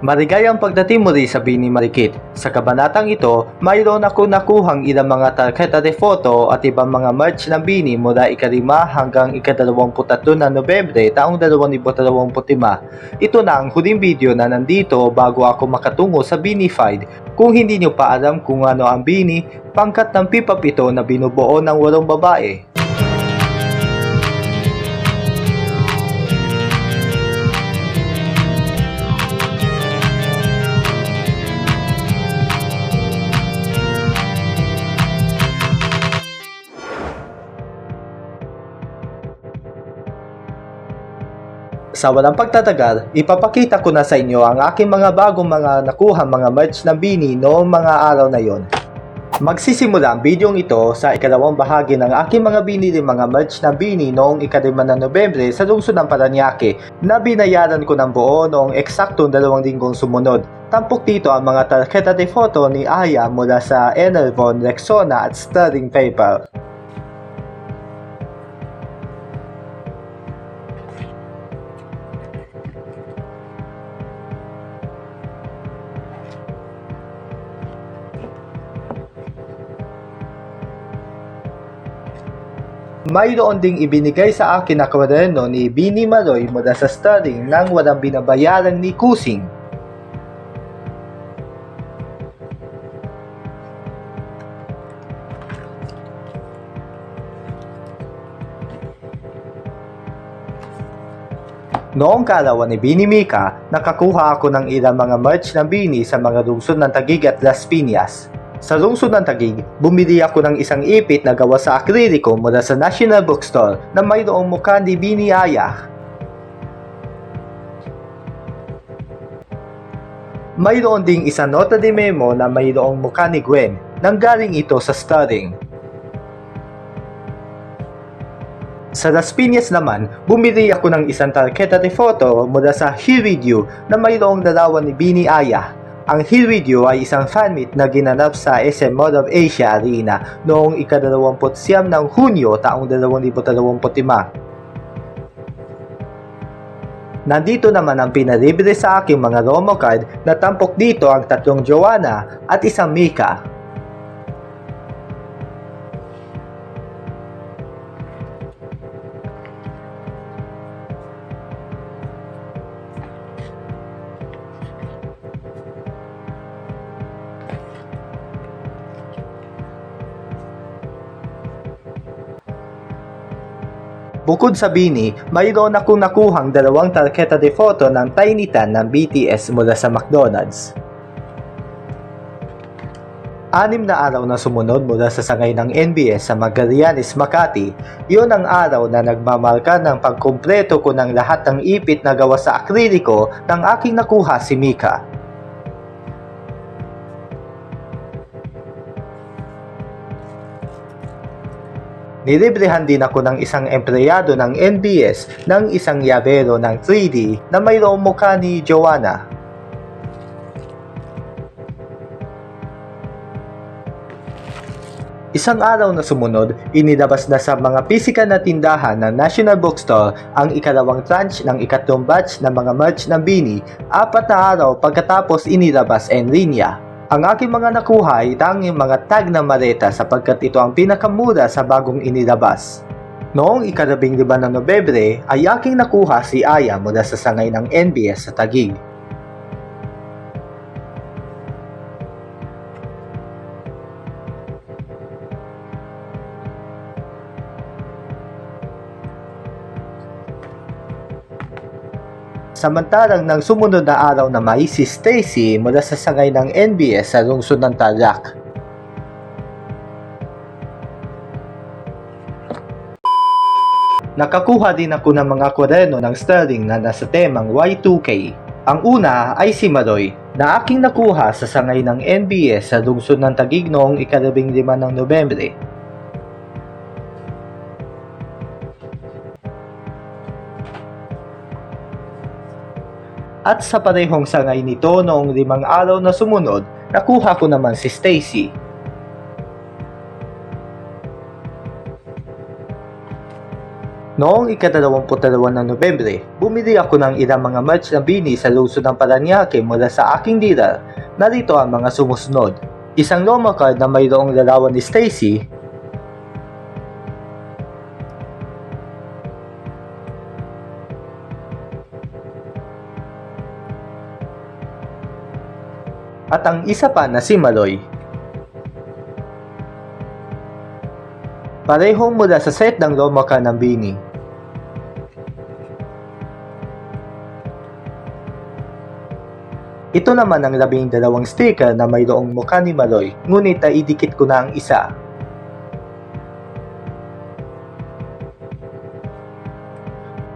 Maligayang pagdating muli sa Bini Marikit. Sa kabanatang ito, mayroon ako nakuhang ilang mga tarketa de photo at ibang mga merch ng Bini mula ikalima hanggang ikadalawamput-tatlo na Nobebre taong 2025. Ito na ang huling video na nandito bago ako makatungo sa Binified. Kung hindi nyo pa alam kung ano ang Bini, pangkat ng pipap ito na binubuo ng walong babae. Sa walang pagtatagal, ipapakita ko na sa inyo ang aking mga bagong mga nakuha mga merch ng Bini noong mga araw na yon. Magsisimula ang bidyong ito sa ikalawang bahagi ng aking mga binili mga merch na Bini noong ikadima ng Nobyembre sa lungsod ng Paranaque na binayaran ko ng buo noong eksaktong dalawang linggong sumunod. Tampok dito ang mga tarketa de photo ni Aya mula sa Enervon, Rexona at Sterling Paper. Mayroon ding ibinigay sa akin na kwaderno ni Bini Maroy mula sa Sterling nang walang binabayaran ni Kusing. Noong kalawan ni Bini Mika, nakakuha ako ng ilang mga merch ng Bini sa mga lungsod ng Taguig at Las Piñas. Sa lungsod ng Taguig, bumili ako ng isang ipit na gawa sa akriliko mula sa National Bookstore na mayroong mukha ni Bini Aya. Mayroon ding isang nota de memo na mayroong mukha ni Gwen, nanggaling ito sa Starring. Sa Las Piñas naman, bumili ako ng isang tarketa de photo mula sa You na mayroong dalawan ni Bini Aya. Ang With You ay isang fan meet na ginanap sa SM Mall of Asia Arena noong ikadalawamput siyam ng Hunyo taong 2025. Nandito naman ang pinalibre sa aking mga Romo card na tampok dito ang tatlong Joanna at isang Mika. Bukod sa Bini, mayroon akong nakuhang dalawang tarketa de photo ng Tiny Tan ng BTS mula sa McDonald's. Anim na araw na sumunod mula sa sangay ng NBS sa Magallanes, Makati, iyon ang araw na nagmamarka ng pagkumpleto ko ng lahat ng ipit na gawa sa akriliko ng aking nakuha si Mika. Nilibrehan din ako ng isang empleyado ng NBS ng isang yabero ng 3D na mayroong mukha ni Joanna. Isang araw na sumunod, inilabas na sa mga pisikal na tindahan ng National Bookstore ang ikalawang tranche ng ikatlong batch ng mga merch ng Bini, apat na araw pagkatapos inilabas en linya. Ang aking mga nakuha ay tanging mga tag na maleta sapagkat ito ang pinakamura sa bagong inilabas. Noong ikalabing lima ng Nobebre ay aking nakuha si Aya mula sa sangay ng NBS sa Tagig. Samantalang nang sumunod na araw na may si Stacy mula sa sangay ng NBS sa lungsod ng Tarlac. Nakakuha din ako ng mga kwareno ng Sterling na nasa temang Y2K. Ang una ay si Maroy na aking nakuha sa sangay ng NBS sa lungsod ng Tagig noong ikalabing lima ng Nobyembre. At sa parehong sangay nito noong limang araw na sumunod, nakuha ko naman si Stacy. Noong ikadalawamputalawa ng Nobyembre, bumili ako ng ilang mga merch na bini sa lungsod ng Paranaque mula sa aking dealer. Narito ang mga sumusunod. Isang Roma card na mayroong larawan ni Stacy, at ang isa pa na si Maloy. Parehong mula sa set ng Roma card ng bini. Ito naman ang labing dalawang sticker na mayroong mukha ni Maloy, ngunit naidikit ko na ang isa.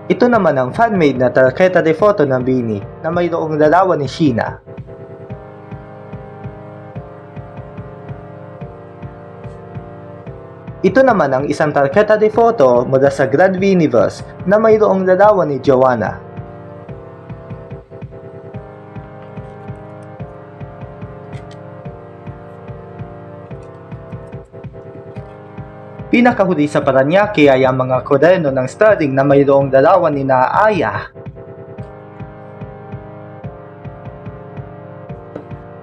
Ito naman ang fan-made na tarketa de photo ng Bini na mayroong larawan ni Sheena. Ito naman ang isang tarketa de photo mula sa Grand Universe na mayroong larawan ni Joanna. Pinakahuli sa Paranaque ay ang mga kwaderno ng Sterling na mayroong larawan ni Naaya.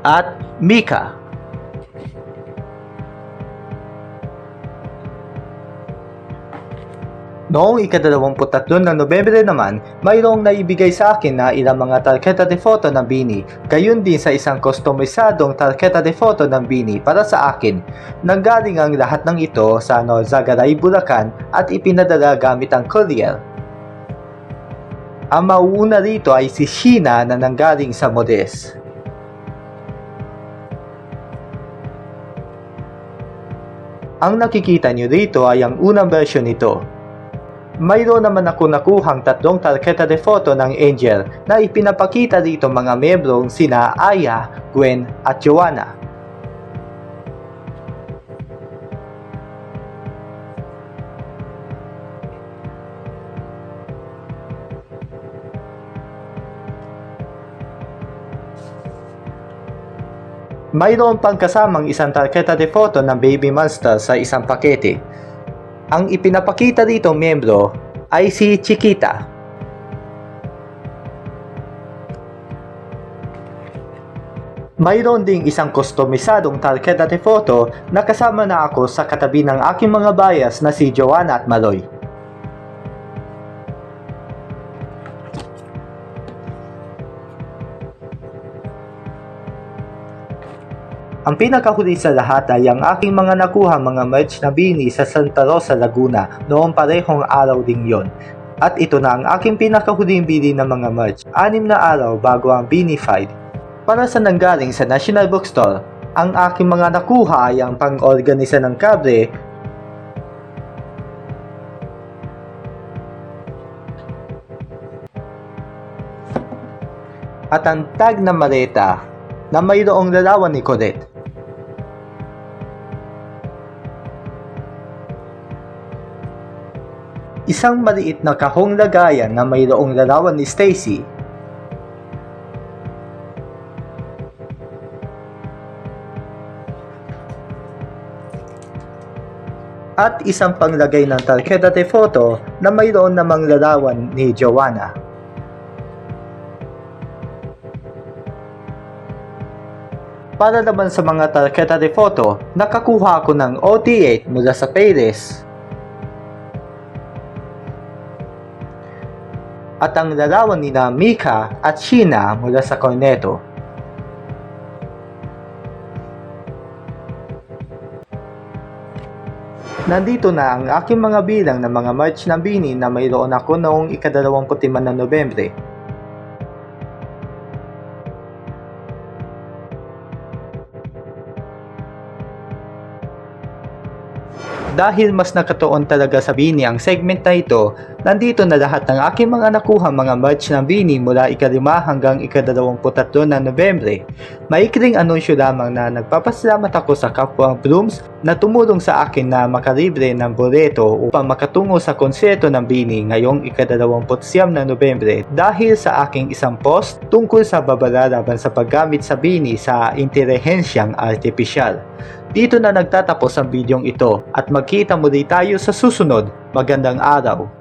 At Mika. Noong ikadalawamput-tatlo ng Nobyembre naman, mayroong naibigay sa akin na ilang mga tarketa de photo ng Bini, gayon din sa isang kustomisadong tarketa de photo ng Bini para sa akin. Nanggaling ang lahat ng ito sa Nozagaray, Bulacan at ipinadala gamit ang courier. Ang mauuna rito ay si Sheena na nanggaling sa Modes. Ang nakikita nyo dito ay ang unang version nito. Mayroon naman ako nakuhang tatlong tarketa de photo ng Angel na ipinapakita dito mga membrong sina Aya, Gwen at Joanna. Mayroon pang kasamang isang tarketa de photo ng baby monster sa isang pakete. Ang ipinapakita dito membro ay si Chiquita. Mayroon ding isang kustomisadong tarketa de photo na kasama na ako sa katabi ng aking mga bias na si Joanna at Maloy. Ang pinakahuli sa lahat ay ang aking mga nakuha mga merch na bini sa Santa Rosa, Laguna noong parehong araw ding yon. At ito na ang aking pinakahuling bili ng mga merch, anim na araw bago ang Beanified. Para sa nanggaling sa National Bookstore, ang aking mga nakuha ay ang pang-organisa ng kabre, at ang tag na maleta na mayroong larawan ni Colette. Isang maliit na kahong lagayan na mayroong larawan ni Stacy. At isang panglagay ng tarketa de photo na mayroon namang larawan ni Joanna. Para naman sa mga tarketa de photo, nakakuha ako ng OT8 mula sa Payless. At ang larawan ni na Mika at Sheena mula sa Corneto. Nandito na ang aking mga bilang ng mga merch ng bini na mayroon ako noong ikadalawamputiman ng Nobyembre. Dahil mas nakatuon talaga sa Bini ang segment na ito, nandito na lahat ng aking mga nakuha mga merch ng Bini mula ikalima hanggang ikadalawamput-tatlo ng Nobyembre. Maikling anunsyo lamang na nagpapasalamat ako sa kapwa Blooms na tumulong sa akin na makalibre ng boleto upang makatungo sa konserto ng Bini ngayong ikadalawamput-siyam ng Nobyembre dahil sa aking isang post tungkol sa babala laban sa paggamit sa Bini sa intelihensyang artipisyal. Dito na nagtatapos ang bidyong ito at magkita muli tayo sa susunod. Magandang araw!